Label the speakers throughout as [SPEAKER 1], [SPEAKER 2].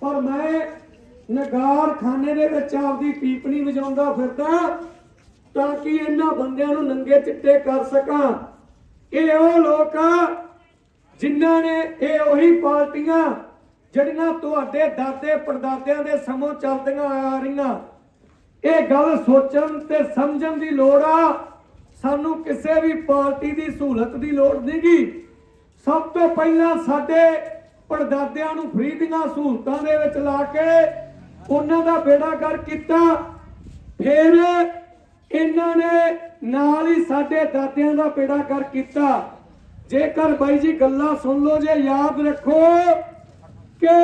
[SPEAKER 1] ਪਰ ਮੈਂ ਨਗਾਰ ਦੇ ਵਿੱਚ ਆਪਦੀ ਪੀਪਣੀ ਵਜਾਉਂਦਾ ਫਿਰਦਾ ਤਾਂ ਕਿ ਇਹਨਾਂ ਬੰਦਿਆਂ ਨੂੰ ਨੰਗੇ ਚਿੱਟੇ ਕਰ ਸਕਾਂ। ਇਹ ਉਹ ਲੋਕ ਜਿਨ੍ਹਾਂ ਨੇ ਇਹ ਉਹੀ ਪਾਰਟੀਆਂ ਜਿਹੜੀਆਂ ਤੁਹਾਡੇ ਦਾਦੇ ਪੜਦਾਦਿਆਂ ਦੇ ਸਮੋਂ ਚੱਲਦੀਆਂ ਆ ਰਹੀਆਂ। ਇਹ ਗੱਲ ਸੋਚਣ ਤੇ ਸਮਝਣ ਦੀ ਲੋੜ ਆ। ਸਾਨੂੰ ਕਿਸੇ ਵੀ ਪਾਰਟੀ ਦੀ ਸਹੂਲਤ ਦੀ ਲੋੜ ਨਹੀਂਗੀ। ਸਭ ਤੋਂ ਪਹਿਲਾਂ ਸਾਡੇ ਪਰਦਾਦਿਆਂ ਨੂੰ ਫ੍ਰੀ ਦੀਆਂ ਸਹੂਲਤਾਂ ਦੇ ਵਿੱਚ ਲਾ ਕੇ ਉਹਨਾਂ ਦਾ ਬੇੜਾ ਕਰ ਕੀਤਾ। ਫਿਰ ਇਹਨਾਂ ਨੇ ਨਾਲ ਹੀ ਸਾਡੇ ਦਾਦਿਆਂ ਦਾ ਬੇੜਾ ਕਰ ਕੀਤਾ। ਜੇਕਰ ਬਾਈ ਜੀ ਗੱਲਾਂ ਸੁਣ ਲਓ, ਜੇ ਯਾਦ ਰੱਖੋ ਕਿ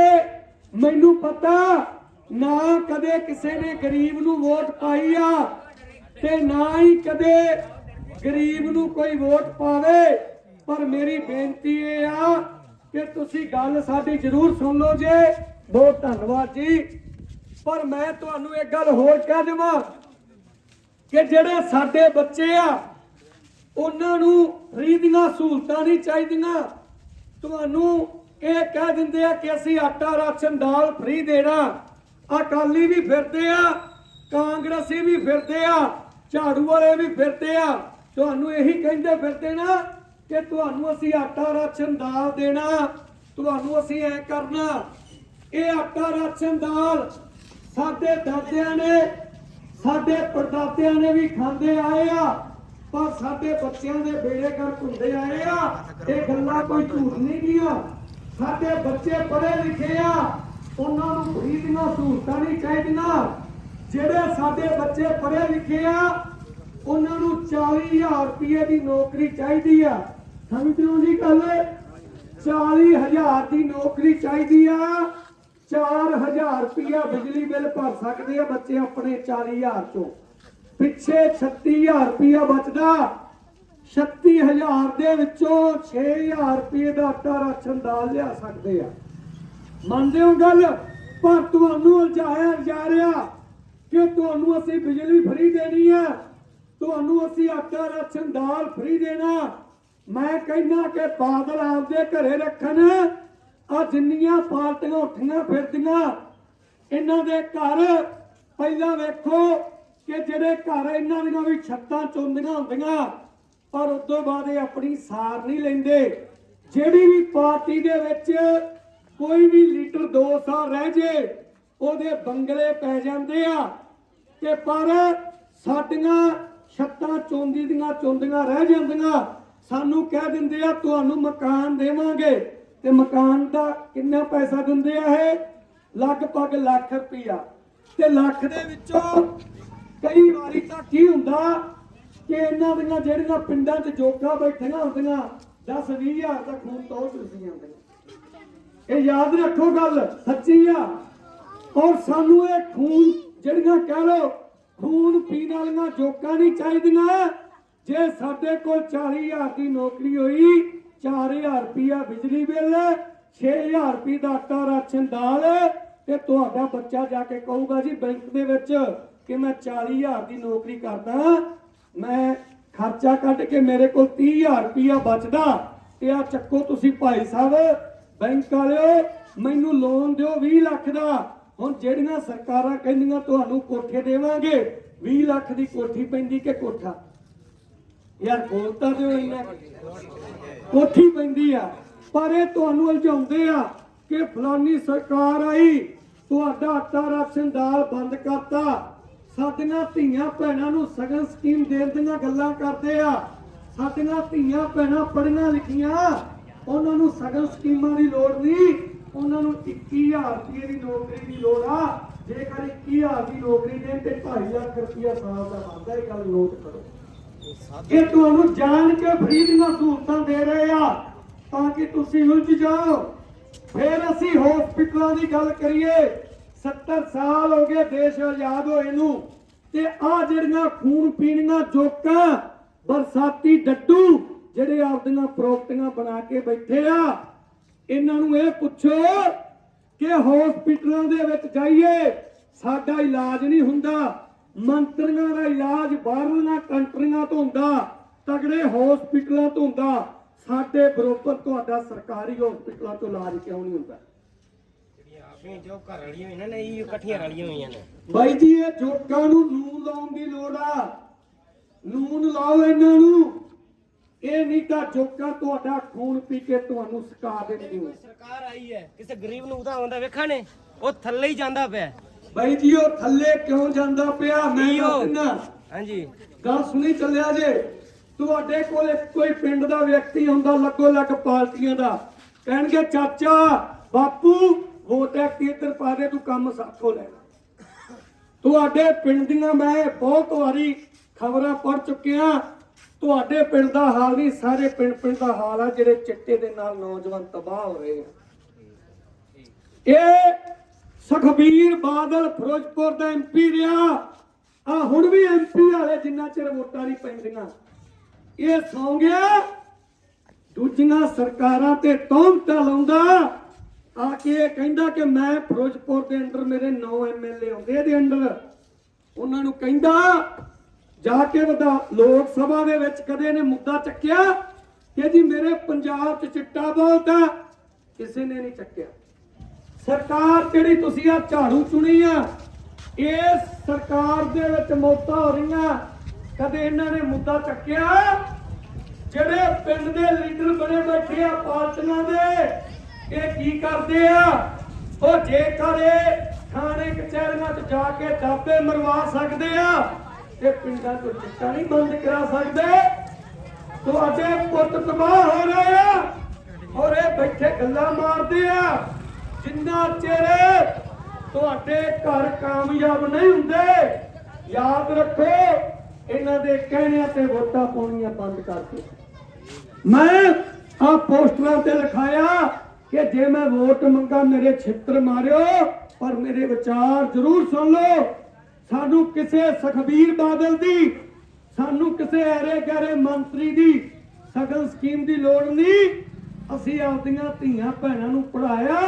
[SPEAKER 1] ਮੈਨੂੰ ਪਤਾ ਨਾ ਕਦੇ ਕਿਸੇ ਨੇ ਗਰੀਬ ਨੂੰ ਵੋਟ ਪਾਈ ਆ ਤੇ ਨਾ ਹੀ ਕਦੇ ਗਰੀਬ ਨੂੰ ਕੋਈ ਵੋਟ ਪਾਵੇ। ਪਰ ਮੇਰੀ ਬੇਨਤੀ ਇਹ ਆ ਕਿ ਤੁਸੀਂ ਗੱਲ ਸਾਡੀ ਜ਼ਰੂਰ ਸੁਣ ਲਓ ਜੇ। ਬਹੁਤ ਧੰਨਵਾਦ ਜੀ। ਪਰ ਮੈਂ ਤੁਹਾਨੂੰ ਇੱਕ ਗੱਲ ਹੋਰ ਕਹਿ ਦੇਵਾਂ ਕਿ ਜਿਹੜੇ ਸਾਡੇ ਬੱਚੇ ਆ, ਉਹਨਾਂ ਨੂੰ ਫ੍ਰੀ ਦੀਆਂ ਸਹੂਲਤਾਂ ਨਹੀਂ ਚਾਹੀਦੀਆਂ। ਤੁਹਾਨੂੰ ਇਹ ਕਹਿ ਦਿੰਦੇ ਆ ਕਿ ਅਸੀਂ ਆਟਾ ਰਾਸ਼ਨ ਦਾਲ ਫਰੀ ਦੇਣਾ। ਅਕਾਲੀ ਵੀ ਫਿਰਦੇ ਆ, ਕਾਂਗਰਸੀ ਵੀ ਫਿਰਦੇ ਆ, ਝਾੜੂ ਵਾਲੇ ਵੀ ਫਿਰਦੇ ਆ। ਤੁਹਾਨੂੰ ਇਹੀ ਕਹਿੰਦੇ ਫਿਰਦੇ ਨਾ ਕਿ ਤੁਹਾਨੂੰ ਅਸੀਂ ਆਟਾ ਰਾਸ਼ਨ ਦਾਲ ਦੇਣਾ, ਤੁਹਾਨੂੰ ਅਸੀਂ ਐ ਕਰਨਾ। ਇਹ ਆਟਾ ਰਾਸ਼ਨ ਦਾਲ ਸਾਡੇ ਦਾਦਿਆਂ ਨੇ, ਸਾਡੇ ਪੜਦਾਦਿਆਂ ਨੇ ਵੀ ਖਾਂਦੇ ਆਏ ਆ, ਪਰ ਸਾਡੇ ਬੱਚਿਆਂ ਦੇ ਬੇੜੇ ਕਰ ਹੁੰਦੇ ਆਏ ਆ। ਇਹ ਗੱਲਾਂ ਕੋਈ ਝੂਠ ਨਹੀਂ ਗੀਆਂ। ਸਾਡੇ ਬੱਚੇ ਪੜ੍ਹੇ ਲਿਖੇ ਆ, ਉਹਨਾਂ ਨੂੰ ਫਰੀ ਦੀਆਂ ਸਹੂਲਤਾਂ ਨਹੀਂ ਚਾਹੀਦੀਆਂ। ਜਿਹੜੇ ਸਾਡੇ ਬੱਚੇ ਪੜ੍ਹੇ ਲਿਖੇ ਆ, ਉਹਨਾਂ ਨੂੰ 40000 ਰੁਪਏ ਦੀ ਨੌਕਰੀ ਚਾਹੀਦੀ ਆ। ਸਮਝਦੇ ਹੋ ਜੀ ਗੱਲ 40000 ਦੀ ਨੌਕਰੀ ਚਾਹੀਦੀ ਆ। 4000 ਰੁਪਇਆ ਬਿਜਲੀ ਬਿੱਲ ਭਰ ਸਕਦੇ ਆ ਬੱਚੇ ਆਪਣੇ 40000 ਚੋਂ। ਪਿੱਛੇ 36000 ਰੁਪਇਆ ਬਚਦਾ। 36000 ਦੇ ਵਿੱਚੋਂ 6000 ਰੁਪਏ ਦਾ ਆਟਾ ਰਾਸ਼ਨ ਦਾਲ ਲਿਆ ਸਕਦੇ ਆ। ਮੰਨਦੇ ਹੋ ਗੱਲ? ਪਰ ਤੁਹਾਨੂੰ ਉਲਝਾਇਆ ਜਾ ਰਿਹਾ ਕਿ ਤੁਹਾਨੂੰ ਅਸੀਂ ਬਿਜਲੀ ਫਰੀ ਦੇਣੀ ਆ। ਤੁਹਾਨੂੰ ਅਸੀਂ ਆਟਾ ਰਾਸ਼ਨ ਦਾਲ ਫਰੀ ਦੇਣਾ। ਮੈਂ ਕਹਿੰਦਾ ਕਿ ਬਾਦਲ ਆਪਦੇ ਘਰੇ ਰੱਖਣ। ਆ ਜਿੰਨੀਆਂ ਪਾਰਟੀਆਂ ਉੱਠੀਆਂ ਫਿਰਦੀਆਂ, ਇਹਨਾਂ ਦੇ ਘਰ ਪਹਿਲਾਂ ਵੇਖੋ ਕਿ ਜਿਹੜੇ ਘਰ ਇਹਨਾਂ ਦੀਆਂ ਵੀ ਛੱਤਾਂ ਚੁੰਦੀਆਂ ਹੁੰਦੀਆਂ, ਪਰ ਉਸ ਤੋਂ ਬਾਅਦ ਇਹ ਆਪਣੀ ਸਾਰ ਨਹੀਂ ਲੈਂਦੇ। ਜਿਹੜੀ ਵੀ ਪਾਰਟੀ ਦੇ ਵਿੱਚ ਕੋਈ ਵੀ ਲੀਡਰ 2 ਸਾਲ ਰਹਿ ਜੇ, ਉਹਦੇ ਬੰਗਲੇ ਪੈ ਜਾਂਦੇ ਆ। ਤੇ ਪਰ ਸਾਡੀਆਂ ਛੱਤਾਂ ਚੋਂਦੀ ਦੀਆਂ ਚੋਂਦੀਆਂ ਰਹਿ ਜਾਂਦੀਆਂ। ਸਾਨੂੰ ਕਹਿ ਦਿੰਦੇ ਆ, ਤੁਹਾਨੂੰ ਮਕਾਨ ਦੇਵਾਂਗੇ। ਤੇ ਮਕਾਨ ਦਾ ਕਿੰਨਾ ਪੈਸਾ ਦਿੰਦੇ ਆ ਇਹ? ਲਗਭਗ ਲੱਖ ਰੁਪਈਆ। ਤੇ ਲੱਖ ਦੇ ਵਿੱਚੋਂ ਕਈ ਵਾਰੀ ਤਾਂ ਕੀ ਹੁੰਦਾ ਕਿ ਇਹਨਾਂ ਦੀਆਂ ਜਿਹੜੀਆਂ ਪਿੰਡਾਂ 'ਚ ਜੋਕਾਂ ਬੈਠੀਆਂ ਹੁੰਦੀਆਂ 10 20 ਹਜ਼ਾਰ ਦਾ ਖੂਨ ਤੋਂ ਚੁੱਕੀਆਂ ਹੁੰਦੀਆਂ। ਇਹ ਯਾਦ ਰੱਖੋ ਗੱਲ, ਸੱਚੀ ਆ। ਔਰ ਸਾਨੂੰ ਇਹ ਖੂਨ, ਜਿਹੜੀਆਂ ਕਹਿ ਲੋ ਖੂਨ ਪੀਣ ਵਾਲੀਆਂ ਜੋਕਾਂ ਨਹੀਂ ਚਾਹੀਦੀਆਂ। ਜੇ ਸਾਡੇ ਕੋਲ 40000 ਦੀ ਨੌਕਰੀ ਹੋਈ 4000 ਰੁਪਿਆ ਬਿਜਲੀ ਬਿੱਲ 6000 ਰੁਪਏ ਦਾ ਆਟਾ ਰਾਸ਼ਨ ਦਾਲ, ਤੇ ਤੁਹਾਡਾ ਬੱਚਾ ਜਾ ਕੇ ਕਹੂਗਾ ਜੀ ਬੈਂਕ ਦੇ ਵਿੱਚ ਕਿ ਮੈਂ 40000 ਦੀ ਨੌਕਰੀ ਕਰਦਾ, ਮੈਂ ਖਰਚਾ ਕੱਢ ਕੇ ਮੇਰੇ ਕੋਲ 30000 ਰੁਪਿਆ ਬਚਦਾ, ਤੇ ਆ ਚੱਕੋ ਤੁਸੀਂ ਭਾਈ ਸਾਹਿਬ, ਬੈਂਕ ਵਾਲਿਓ, ਮੈਨੂੰ ਲੋਨ ਦਿਓ 20 ਲੱਖ ਦਾ। ਹੁਣ ਜਿਹੜੀਆਂ ਸਰਕਾਰਾਂ ਕਹਿੰਦੀਆਂ, ਤੁਹਾਨੂੰ ਕੋਠੇ ਦੇਵਾਂਗੇ 20 ਲੱਖ ਦੀ ਕੋਠੀ ਪੈਂਦੀ ਕਿ ਕੋਠਾ? ਯਾਰ ਬੋਲਤਾ ਦਿਓ ਇੰਨਾ ਕੋਠੀ ਪੈਂਦੀ ਆ। ਪਰ ਇਹ ਤੁਹਾਨੂੰ ਉਲਝਾਉਂਦੇ ਆ ਕਿ ਫਲਾਨੀ ਸਰਕਾਰ ਆਈ, ਤੁਹਾਡਾ ਆਟਾ ਰਾਸ਼ਨ ਦਾਲ ਬੰਦ ਕਰਤਾ। ਸਾਡੀਆਂ ਧੀਆਂ ਭੈਣਾਂ ਨੂੰ ਸਗਨ ਸਕੀਮ ਦੇਣ ਦੀਆਂ ਗੱਲਾਂ ਕਰਦੇ ਆ। ਸਾਡੀਆਂ ਧੀਆਂ ਭੈਣਾਂ ਪੜ੍ਹੀਆਂ ਲਿਖੀਆਂ। ਉਹਨਾਂ ਨੂੰ ਸਗਨ ਸਕੀਮਾਂ ਦੀ ਲੋੜ ਨਹੀਂ। ਉਹਨਾਂ ਨੂੰ 21000 ਰੁਪਏ ਦੀ ਨੌਕਰੀ ਦੀ ਲੋੜ ਆ। ਜੇਕਰ 21000 ਦੀ ਨੌਕਰੀ ਦੇਣ ਤੇ 2.5 ਲੱਖ ਰੁਪਇਆ ਸਾਲ ਦਾ ਬਣਦਾ ਇਹ ਗੱਲ ਨੋਟ ਕਰੋ। ਇਹ ਤੁਹਾਨੂੰ ਜਾਣ ਕੇ ਫਰੀ ਦੀਆਂ ਸਹੂਲਤਾਂ ਦੇ ਰਹੇ ਆ, ਤਾਂ ਕਿ ਤੁਸੀਂ ਉਲਝ ਜਾਓ। ਫਿਰ ਅਸੀਂ ਹਸਪੀਟਲਾਂ ਦੀ ਗੱਲ ਕਰੀਏ 70 ਸਾਲ ਹੋ ਗਏ ਦੇਸ਼ ਆਜ਼ਾਦ ਹੋਏ ਨੂੰ, ਤੇ ਆ ਜਿਹੜੀਆਂ ਖੂਨ ਪੀਣੀਆਂ ਜੋਕਾਂ, ਬਰਸਾਤੀ ਡੱਡੂ, ਜਿਹੜੇ ਆਪਦੀਆਂ ਪ੍ਰੋਪਰਟੀਆਂ ਬਣਾ ਕੇ ਬੈਠੇ ਆ, ਇਹਨਾਂ ਨੂੰ ਇਹ ਪੁੱਛੋ ਕਿ ਹਸਪੀਟਲਾਂ ਦੇ ਵਿੱਚ ਜਾਈਏ, ਸਾਡਾ ਇਲਾਜ ਨਹੀਂ ਹੁੰਦਾ। ਮੰਤਰੀਆਂ ਦਾ ਇਲਾਜ ਬਾਹਰਲੀਆਂ ਕੰਟਰੀਆਂ ਤੋਂ ਹੁੰਦਾ ਤਗੜੇ ਹਸਪੀਟਲਾਂ ਤੋਂ ਹੁੰਦਾ। ਸਾਡੇ ਬਰੋਬਰ ਤੁਹਾਡਾ ਸਰਕਾਰੀ ਹਸਪੀਟਲਾਂ ਤੋਂ ਇਲਾਜ ਕਿਉਂ ਨਹੀਂ ਹੁੰਦਾ?
[SPEAKER 2] ਆਪਣੀ ਜੋ ਘਰ ਵਾਲੀਆਂ ਹੋਈਆਂ ਨੇ ਇਹ ਇਕੱਠੀਆਂ ਰਲੀਆਂ ਹੋਈਆਂ ਨੇ।
[SPEAKER 1] ਬਾਈ ਜੀ ਇਹ ਜੋਕਾਂ ਨੂੰ ਨੂਨ ਲਾਉਣ ਦੀ ਲੋੜ ਆ। ਨੂਨ ਲਾਓ ਇਹਨਾਂ ਨੂੰ। ਇਹ ਨਹੀਂ ਤਾਂ ਜੋਕਾਂ ਤੁਹਾਡਾ ਖੂਨ ਪੀ ਕੇ ਤੁਹਾਨੂੰ ਸਕਾ ਦੇਣਗੀਆਂ।
[SPEAKER 2] ਸਰਕਾਰ ਆਈ ਹੈ ਕਿਸੇ ਗਰੀਬ ਨੂੰ ਉਹਦਾ ਆਉਂਦਾ ਵੇਖਾ ਨੇ ਉਹ ਥੱਲੇ ਹੀ ਜਾਂਦਾ ਪਿਆ।
[SPEAKER 1] ਬਾਈ ਜੀ ਉਹ ਥੱਲੇ ਕਿਉਂ ਜਾਂਦਾ ਪਿਆ? ਮੈਂ? ਦੱਸਣਾ
[SPEAKER 2] ਹਾਂਜੀ।
[SPEAKER 1] ਗੱਲ ਸੁਣੀ ਚੱਲਿਆ ਜੇ। ਤੁਹਾਡੇ ਕੋਲ ਕੋਈ ਪਿੰਡ ਦਾ ਵਿਅਕਤੀ ਹੁੰਦਾ ਲੱਗੋ ਲੱਗ ਪਾਰਟੀਆਂ ਦਾ। ਕਹਿਣਗੇ ਚਾਚਾ ਬਾਪੂ ਵੋਟ ਐਕਟ ਇੱਧਰ ਪਾ ਦੇ ਤੂੰ ਕੰਮ ਸਾਥੋਂ ਲੈ। ਤੁਹਾਡੇ ਪਿੰਡ ਦੀਆਂ ਮੈਂ ਬਹੁਤ ਵਾਰੀ ਖਬਰਾਂ ਪੜ੍ਹ ਚੁੱਕਿਆ। ਤੁਹਾਡੇ ਪਿੰਡ ਦਾ ਹਾਲ ਨਹੀਂ ਸਾਰੇ ਪਿੰਡ ਪਿੰਡ ਦਾ ਹਾਲ ਆ ਜਿਹੜੇ ਚਿੱਟੇ ਦੇ ਨਾਲ ਨੌਜਵਾਨ ਤਬਾਹ ਹੋ ਰਹੇ ਆ। ਇਹ ਸੁਖਬੀਰ ਬਾਦਲ ਫਿਰੋਜ਼ਪੁਰ ਦਾ ਐਮਪੀ ਰਿਹਾ। ਆ ਹੁਣ ਵੀ ਐਮਪੀ ਵਾਲੇ ਜਿੰਨਾ ਚਿਰ ਵੋਟਾਂ ਨਹੀਂ ਪੈਂਦੀਆਂ। ਇਹ ਸੌਂ ਗਿਆ ਦੂਜੀਆਂ ਸਰਕਾਰਾਂ ਤੇ ਤੌਮਤਾਂ ਲਾਉਂਦਾ। ਆ ਕੇ ਇਹ ਕਹਿੰਦਾ ਕਿ ਮੈਂ ਫਿਰੋਜ਼ਪੁਰ ਦੇ ਅੰਦਰ ਮੇਰੇ 9 ਐਮਐਲਏ ਆਉਂਦੇ ਇਹਦੇ ਅੰਦਰ ਉਹਨਾਂ ਨੂੰ ਕਹਿੰਦਾ, ਜਾ ਕੇ ਵਧਾ ਲੋਕ ਸਭਾ ਦੇ ਵਿੱਚ ਕਦੇ ਨੇ ਮੁੱਦਾ ਚੱਕਿਆ ਕਿ ਜੀ ਮੇਰੇ ਪੰਜਾਬ 'ਚ ਚਿੱਟਾ ਬੋਲਦਾ। ਕਿਸੇ ਨੇ ਨਹੀਂ ਚੱਕਿਆ। ਸਰਕਾਰ ਜਿਹੜੀ ਤੁਸੀਂ ਆ ਝਾੜੂ ਚੁਣੀ ਆ ਇਸ ਸਰਕਾਰ ਦੇ ਵਿੱਚ ਮੌਤਾਂ ਹੋ ਰਹੀਆਂ। ਕਦੇ ਇਹਨਾਂ ਨੇ ਮੁੱਦਾ ਚੱਕਿਆ? ਜਿਹੜੇ ਪਿੰਡ ਦੇ ਲੀਡਰ ਬਣੇ ਬੈਠੇ ਆ ਪਾਰਟੀਆਂ ਦੇ, ਇਹ ਕੀ ਕਰਦੇ ਆ? ਉਹ ਜੇਕਰ ਇਹ ਥਾਣੇ, ਕਚਹਿਰੀਆਂ 'ਚ ਜਾ ਕੇ ਦਾਬੇ ਮਰਵਾ ਸਕਦੇ ਆ, ਤੇ ਪਿੰਡਾਂ ਚ ਚਿੱਟਾ ਨਹੀਂ ਬੰਦ ਕਰਾ ਸਕਦੇ। ਤੁਹਾਡੇ ਪੁੱਤ ਤਬਾਹ ਹੋ ਰਹੇ ਆ ਔਰ ਇਹ ਬੈਠੇ ਗੱਲਾਂ ਮਾਰਦੇ ਆ। ਜਿੰਨਾ ਚਿਰ ਤੁਹਾਡੇ ਘਰ ਕਾਮਯਾਬ ਨਹੀਂ ਹੁੰਦੇ, ਯਾਦ ਰੱਖੋ, ਇਹਨਾਂ ਦੇ ਕਹਿਣਿਆਂ ਤੇ ਵੋਟਾਂ ਪਾਉਣੀਆਂ ਬੰਦ ਕਰ ਦਿਓ ਮੈਂ ਆ ਪੋਸਟਰਾਂ ਤੇ ਲਿਖਾਇਆ ਕਿ ਜੇ ਮੈਂ ਵੋਟ ਮੰਗਾ, ਮੇਰੇ ਛਿੱਤਰ ਮਾਰਿਓ, ਪਰ ਮੇਰੇ ਵਿਚਾਰ ਜ਼ਰੂਰ ਸੁਣ ਲਓ। ਸਾਨੂੰ ਕਿਸੇ ਸੁਖਬੀਰ ਬਾਦਲ ਦੀ, ਸਾਨੂੰ ਕਿਸੇ ਐਰੇ ਗੈਰੇ ਮੰਤਰੀ ਦੀ ਸਗਨ ਸਕੀਮ ਦੀ ਲੋੜ ਨਹੀਂ। ਅਸੀਂ ਆਪਦੀਆਂ ਧੀਆਂ ਭੈਣਾਂ ਨੂੰ ਪੜਾਇਆ